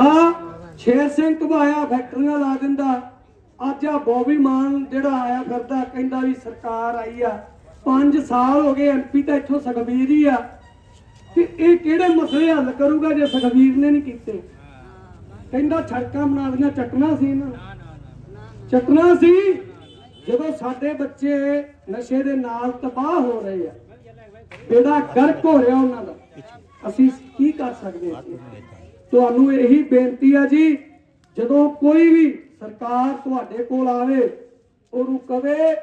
[SPEAKER 1] ਆ ਸ਼ੇਰ ਸਿੰਘ ਘਬਾਇਆ ਫੈਕਟਰੀਆਂ ਲਾ ਦਿੰਦਾ। ਅੱਜ ਆ ਬੋਬੀ ਮਾਨ ਜਿਹੜਾ ਆਇਆ ਫਿਰਦਾ, ਕਹਿੰਦਾ ਵੀ ਸਰਕਾਰ ਆਈ ਆ। 5 ਸਾਲ ਹੋ ਗਏ ਐਮਪੀ ਤਾਂ ਇੱਥੋਂ ਸੁਖਬੀਰ ਹੀ ਆ। ਤੇ ਇਹ ਕਿਹੜੇ ਮਸਲੇ ਹੱਲ ਕਰੂਗਾ ਜੇ ਸੁਖਬੀਰ ਨੇ ਨਹੀਂ ਕੀਤੇ? ਕਹਿੰਦਾ ਸੜਕਾਂ ਬਣਾ ਦੀਆਂ ਚੱਟਣਾ ਸੀ ਨਾ। ਚੱਟਣਾ ਸੀ? ਜਦੋਂ ਸਾਡੇ ਬੱਚੇ ਨਸ਼ੇ ਦੇ ਨਾਲ ਤਬਾਹ ਹੋ ਰਹੇ ਆ ਬੇੜਾ ਗਰਕ ਹੋ ਰਿਹਾ ਉਹਨਾਂ ਦਾ ਅਸੀਂ ਕੀ ਕਰ ਸਕਦੇ ਹਾਂ? ਤੁਹਾਨੂੰ ਇਹੀ ਬੇਨਤੀ ਆ ਜੀ ਜਦੋਂ ਕੋਈ ਵੀ ਸਰਕਾਰ ਤੁਹਾਡੇ ਕੋਲ ਆਵੇ ਉਹਨੂੰ ਕਵੇ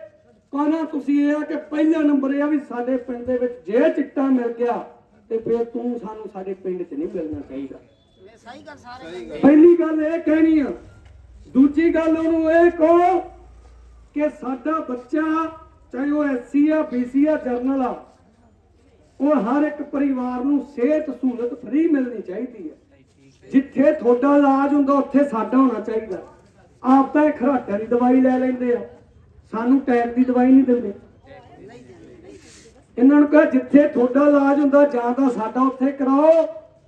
[SPEAKER 1] ਕਹਣਾ ਤੁਸੀਂ ਇਹ ਆ ਕਿ ਪਹਿਲਾ ਨੰਬਰ ਇਹ ਆ ਵੀ ਸਾਡੇ ਪਿੰਡ ਦੇ ਵਿੱਚ ਜੇ ਚਿੱਟਾ ਮਿਲ ਗਿਆ ਤੇ ਫਿਰ ਤੂੰ ਸਾਨੂੰ ਸਾਡੇ ਪਿੰਡ 'ਚ ਨਹੀਂ ਮਿਲਣਾ ਚਾਹੀਦਾ।
[SPEAKER 3] ਸਹੀ ਗੱਲ ਸਾਰੇ
[SPEAKER 1] ਪਹਿਲੀ ਗੱਲ ਇਹ ਕਹਿਣੀ ਆ ਦੂਜੀ ਗੱਲ ਉਹਨੂੰ ਇਹ ਕਹੋ ਕਿ ਸਾਡਾ ਬੱਚਾ, ਚਾਹੇ ਉਹ ਐਸਸੀ ਆ ਬੀਸੀ ਆ ਜਰਨਲ ਆ, ਉਹ ਹਰ ਇੱਕ ਪਰਿਵਾਰ ਨੂੰ ਸਿਹਤ ਸਹੂਲਤ ਫ੍ਰੀ ਮਿਲਣੀ ਚਾਹੀਦੀ ਹੈ। ਜਿੱਥੇ ਤੁਹਾਡਾ ਇਲਾਜ ਹੁੰਦਾ, ਉੱਥੇ ਸਾਡਾ ਹੋਣਾ ਚਾਹੀਦਾ। ਆਪ ਤਾਂ ਇਹ ਖਰਾਟਿਆਂ ਦੀ ਦਵਾਈ ਲੈ ਲੈਂਦੇ ਆ। ਸਾਨੂੰ ਟੈਕ ਦੀ ਦਵਾਈ ਨਹੀਂ ਦਿੰਦੇ। ਇਹਨਾਂ ਨੂੰ ਕਹ, ਜਿੱਥੇ ਤੁਹਾਡਾ ਇਲਾਜ ਹੁੰਦਾ, ਜਾਂ ਤਾਂ ਸਾਡਾ ਉੱਥੇ ਕਰਾਓ,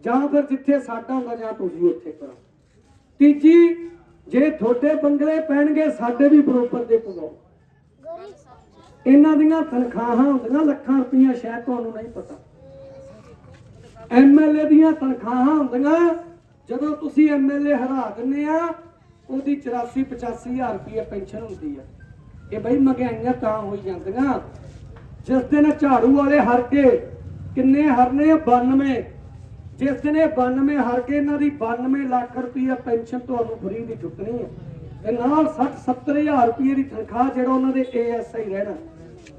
[SPEAKER 1] ਜਾਂ ਫਿਰ ਜਿੱਥੇ ਸਾਡਾ ਹੁੰਦਾ, ਜਾਂ ਤੁਸੀਂ ਉੱਥੇ ਕਰਾਓ। ਤੀਜੀ ਜੇ ਤੁਹਾਡੇ ਬੰਗਲੇ ਪੈਣਗੇ, ਸਾਡੇ ਵੀ ਬਰੋਬਰ ਦੇ ਪਵਾਓ ਇਹਨਾਂ ਦੀਆਂ ਤਨਖਾਹਾਂ ਹੁੰਦੀਆਂ, ਲੱਖਾਂ ਰੁਪਈਆ ਸ਼ਾਇਦ ਤੁਹਾਨੂੰ ਨਹੀਂ ਪਤਾ। ਐਮਐਲਏ ਦੀਆਂ ਤਨਖਾਹਾਂ ਹੁੰਦੀਆਂ, ਜਦੋਂ ਤੁਸੀਂ ਐਮਐਲਏ ਹਰਾ ਦਿੰਦੇ ਆ, ਉਹਦੀ 84 85000 ਰੁਪਈਆ ਪੈਨਸ਼ਨ ਹੁੰਦੀ ਆ। ਇਹ ਬਈ ਮਹਿੰਗਾਈਆਂ ਤਾਂ ਹੋਈ ਜਾਂਦੀਆਂ। ਜਿਸ ਦਿਨ ਝਾੜੂ ਵਾਲੇ ਹਰ ਕੇ, ਕਿੰਨੇ ਹਰਨੇ? ਆ 92 ਜਿਸ ਦਿਨ ਇਹ 92 ਹਰ ਕੇ ਇਹਨਾਂ ਦੀ 92 ਲੱਖ ਰੁਪਈਆ ਪੈਨਸ਼ਨ ਤੁਹਾਨੂੰ ਫਰੀ ਦੀ ਚੁੱਕਣੀ ਹੈ ਤੇ ਨਾਲ 60 70000 ਰੁਪਏ ਦੀ ਤਨਖਾਹ ਜਿਹੜਾ ਉਹਨਾਂ ਦੇ ਏਐਸਆਈ ਰਹਿਣਾ।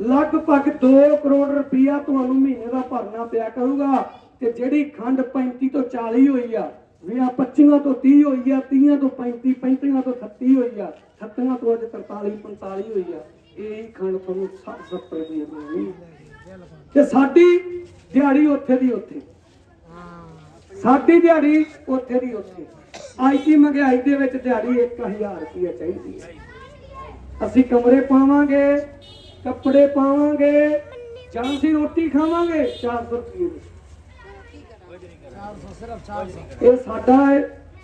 [SPEAKER 1] ਲਗਭਗ 2 ਕਰੋੜ ਰੁਪਈਆ ਤੁਹਾਨੂੰ ਮਹੀਨੇ ਦਾ ਭਰਨਾ ਪਿਆ ਕਰੂਗਾ ਤੇ ਜਿਹੜੀ ਖੰਡ 35 ਤੋਂ 40 ਹੋਈ ਆ ਵੀ ਆ 25 ਤੋਂ 30 ਹੋਈ ਆ 30 ਤੋਂ 35 35 ਤੋਂ 38 ਹੋਈ ਆ 38 ਤੋਂ ਅੱਜ 43 45 ਹੋਈ ਆ, ਇਹ ਖੰਡ ਤੁਹਾਨੂੰ 60 70 ਰੁਪਏ ਮਿਲਣੀ ਤੇ ਸਾਡੀ ਦਿਹਾੜੀ ਉੱਥੇ ਦੀ ਉੱਥੇ। ਸਾਡੀ ਦਿਹਾੜੀ ਉੱਥੇ ਦੀ ਉੱਥੇ। ਅੱਜ ਦੀ ਮਹਿੰਗਾਈ ਦੇ ਵਿੱਚ ਦਿਹਾੜੀ 1000 ਰੁਪਏ ਚਾਹੀਦੀ ਹੈ। ਅਸੀਂ ਕਮਰੇ ਪਾਵਾਂਗੇ, ਕੱਪੜੇ ਪਾਵਾਂਗੇ, ਜਾਂ ਅਸੀਂ ਰੋਟੀ ਖਾਵਾਂਗੇ 400 ਰੁਪਏ ਦੀ। ਇਹ ਸਾਡਾ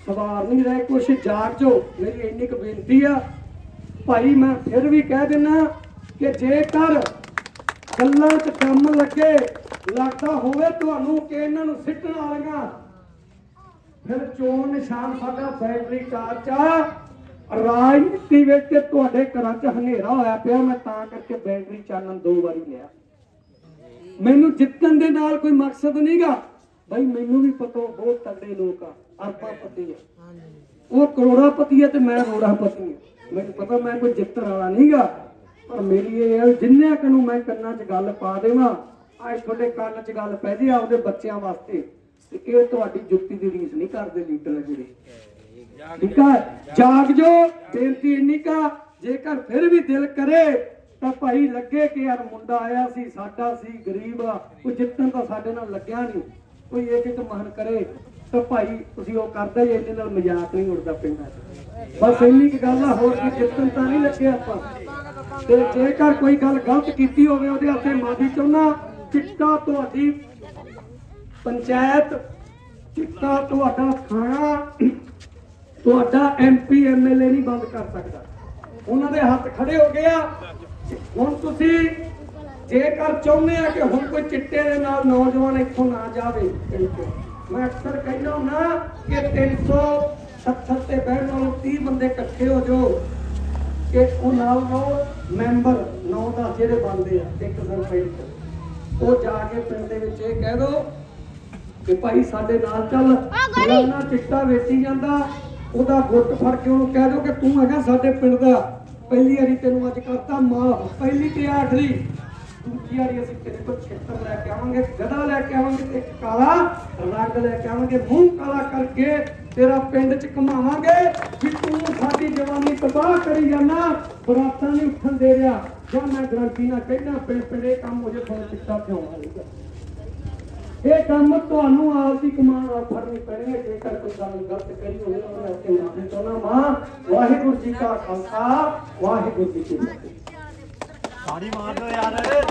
[SPEAKER 1] ਸਵਾਰ ਨਹੀਂ ਰਹੇ ਕੁਛ, ਜਾਗ ਜੋ। ਮੇਰੀ ਇੰਨੀ ਕੁ ਬੇਨਤੀ ਆ। ਭਾਈ, ਮੈਂ ਫਿਰ ਵੀ ਕਹਿ ਦਿੰਨਾ ਕਿ ਜੇਕਰ ਗੱਲਾਂ 'ਚ ਕੰਮ ਲੱਗੇ, ਲੱਗਦਾ ਹੋਵੇ ਤੁਹਾਨੂੰ ਕਿ ਇਹਨਾਂ ਨੂੰ ਸਿੱਟਣ ਵਾਲੀਆਂ ਫਿਰ ਚੋਣ ਨਿਸ਼ਾਨ ਸਾਡਾ ਬੈਟਰੀ ਚਾਰਜ ਆ। ਰਾਜਨੀਤੀ ਵਿੱਚ ਤੁਹਾਡੇ ਘਰਾਂ 'ਚ ਹਨੇਰਾ ਹੋਇਆ ਪਿਆ, ਮੈਂ ਤਾਂ ਕਰਕੇ ਬੈਟਰੀ ਚਾਨਣ ਦੋ ਵਾਰੀ ਲਿਆ ਮੈਨੂੰ ਜਿੱਤਣ ਦੇ ਨਾਲ ਕੋਈ ਮਕਸਦ ਨਹੀਂਗਾ। ਭਾਈ ਮੈਨੂੰ ਵੀ ਪਤਾ ਉਹ ਬਹੁਤ ਤਗੜੇ ਲੋਕ ਆ ਅਰਬਾਪਤੀ ਆ। ਉਹ ਕਰੋੜਾਪਤੀ ਆ ਤੇ ਮੈਂ ਰੋੜਾਪਤੀ ਆ। ਮੈਨੂੰ ਪਤਾ ਮੈਂ ਕੋਈ ਜਿੱਤਣ ਵਾਲਾ ਨਹੀਂਗਾ। ਪਰ ਮੇਰੀ ਇਹ ਹੈ ਜਿੰਨੇ ਕਨੂੰ ਮੈਂ ਕੰਨਾਂ 'ਚ ਗੱਲ ਪਾ ਦੇਵਾਂ, ਅੱਜ ਤੁਹਾਡੇ ਕੰਨ 'ਚ ਗੱਲ ਪੈ ਜੇ ਆਪਦੇ ਬੱਚਿਆਂ ਵਾਸਤੇ। ਤੇ ਇਹ ਤੁਹਾਡੀ ਜੁੱਤੀ ਦੀ ਰੀਸ ਨਹੀਂ ਕਰਦੇ ਲੀਡਰ ਜਿਹੜੇ। ਠੀਕ ਆ? ਜਾਗ ਜੋ ਬੇਨਤੀ ਇੰਨੀ ਕਾ ਜੇਕਰ ਫਿਰ ਵੀ ਦਿਲ ਕਰੇ ਤਾਂ ਭਾਈ ਲੱਗੇ ਕਿ ਯਾਰ ਮੁੰਡਾ ਆਇਆ ਸੀ ਸਾਡਾ ਸੀ ਗਰੀਬ ਆ ਕੋਈ ਜਿੱਤਣ ਤਾਂ ਸਾਡੇ ਨਾਲ ਲੱਗਿਆ ਨਹੀਂ ਕੋਈ ਇੱਕ ਇੱਕ ਮਹਨ ਕਰੇ ਤਾਂ ਭਾਈ ਤੁਸੀਂ ਉਹ ਕਰਦਾ ਹੀ ਇਹਦੇ ਨਾਲ ਮਜ਼ਾਕ ਨਹੀਂ ਉੜਦਾ ਪਿੰਡਾਂ 'ਚ। ਬਸ ਇੰਨੀ ਕੁ ਗੱਲ ਆ ਹੋਰ ਕੀ ਜਿੱਤਣ ਤਾਂ ਨਹੀਂ ਲੱਗੇ ਆਪਾਂ। ਤੇ ਜੇਕਰ ਕੋਈ ਗੱਲ ਗਲਤ ਕੀਤੀ ਹੋਵੇ ਉਹਦੇ ਵਾਸਤੇ ਮਾਫੀ ਚਾਹੁੰਦਾ ਚਿੱਟਾ ਤੁਹਾਡੀ ਪੰਚਾਇਤ, ਚਿੱਟਾ ਤੁਹਾਡਾ ਥਾਣਾ, ਤੁਹਾਡਾ ਐਮਪੀ ਐਮਐਲਏ ਨਹੀਂ ਬੰਦ ਕਰ ਸਕਦਾ। ਉਹਨਾਂ ਦੇ ਹੱਥ ਖੜੇ ਹੋ ਗਏ ਹੁਣ ਤੁਸੀਂ ਜੇਕਰ ਚਾਹੁੰਦੇ ਆ ਕਿ ਹੁਣ ਕੋਈ ਚਿੱਟੇ ਦੇ ਨਾਲ ਨੌਜਵਾਨ ਇੱਥੋਂ ਨਾ ਜਾਵੇ ਮੈਂ ਅਕਸਰ ਕਹਿੰਦਾ ਹੁੰਦਾ ਕਿ 370 ਤੇ ਬਹਿਣ ਨਾਲੋਂ 30 ਬੰਦੇ ਇਕੱਠੇ ਹੋ ਜਾਓ। ਕਿ ਉਹ ਨਾਲ ਲਓ ਮੈਂਬਰ ਨੌ ਦਾ ਜਿਹੜੇ ਬੰਦੇ ਆ, ਇੱਕ ਸਰਪੰਚ ਉਹ ਜਾ ਕੇ ਪਿੰਡ ਦੇ ਵਿੱਚ ਇਹ ਕਹਿ ਦੋ ਕਿ ਭਾਈ ਸਾਡੇ ਨਾਲ ਚੱਲ। ਫਲਾਣਾ ਚਿੱਟਾ ਵੇਚੀ ਜਾਂਦਾ ਉਹਦਾ ਗੁੱਟ ਫੜ ਕੇ ਉਹਨੂੰ ਕਹਿ ਦੋ ਕਿ ਤੂੰ ਹੈਗਾ ਸਾਡੇ ਪਿੰਡ ਦਾ। ਪਹਿਲੀ ਵਾਰੀ ਤੈਨੂੰ ਅੱਜ ਕਰਤਾ ਮਾਫ। ਪਹਿਲੀ ਤੇ ਆਖਰੀ। ਦੂਜੀ ਵਾਰੀ ਅਸੀਂ ਤੇਰੇ ਕੋਲ ਛੇਤਰ ਲੈ ਕੇ ਆਵਾਂਗੇ ਗਦਾ ਲੈ ਕੇ ਆਵਾਂਗੇ ਤੇ ਕਾਲਾ ਰੰਗ ਲੈ ਕੇ ਆਵਾਂਗੇ ਮੂੰਹ ਕਾਲਾ ਕਰਕੇ ਤੇਰਾ ਪਿੰਡ ਚ ਘੁਮਾਵਾਂਗੇ ਵੀ ਤੂੰ ਸਾਡੀ ਜਵਾਨੀ ਤਬਾਹ ਕਰੀ ਜਾਣਾ ਬਰਾਤਾਂ ਨਹੀਂ ਉੱਠਣ ਦੇ ਰਿਹਾ। ਜਾਂ ਮੈਂ ਗਰੰਟੀ ਨਾਲ ਕਹਿਣਾ ਪਿੰਡ ਪਿੰਡੇ ਕੰਮ ਹੋ ਜੇ ਤੁਹਾਨੂੰ ਚਿੱਟਾ ਪਿਆਉਣਾ ਇਹ ਕੰਮ ਤੁਹਾਨੂੰ ਆਪ ਦੀ ਕਮਾਨ ਆ ਪੈਣੀ ਹੈ ਜੇਕਰ ਕੋਈ ਗੱਲ ਗਲਤ ਕਰੀ ਹੋਵੇ ਉਹਨੇ ਆਪਣੇ ਮਾਫੀ ਚਾਹਣਾ ਮਾਂ, ਵਾਹਿਗੁਰੂ ਜੀ ਕਾ ਖਾਲਸਾ, ਵਾਹਿਗੁਰੂ ਜੀ ਕੀ ਫਤਿਹ।
[SPEAKER 4] ਸਾੜੀ ਮਾਰ ਦੋ ਯਾਰ।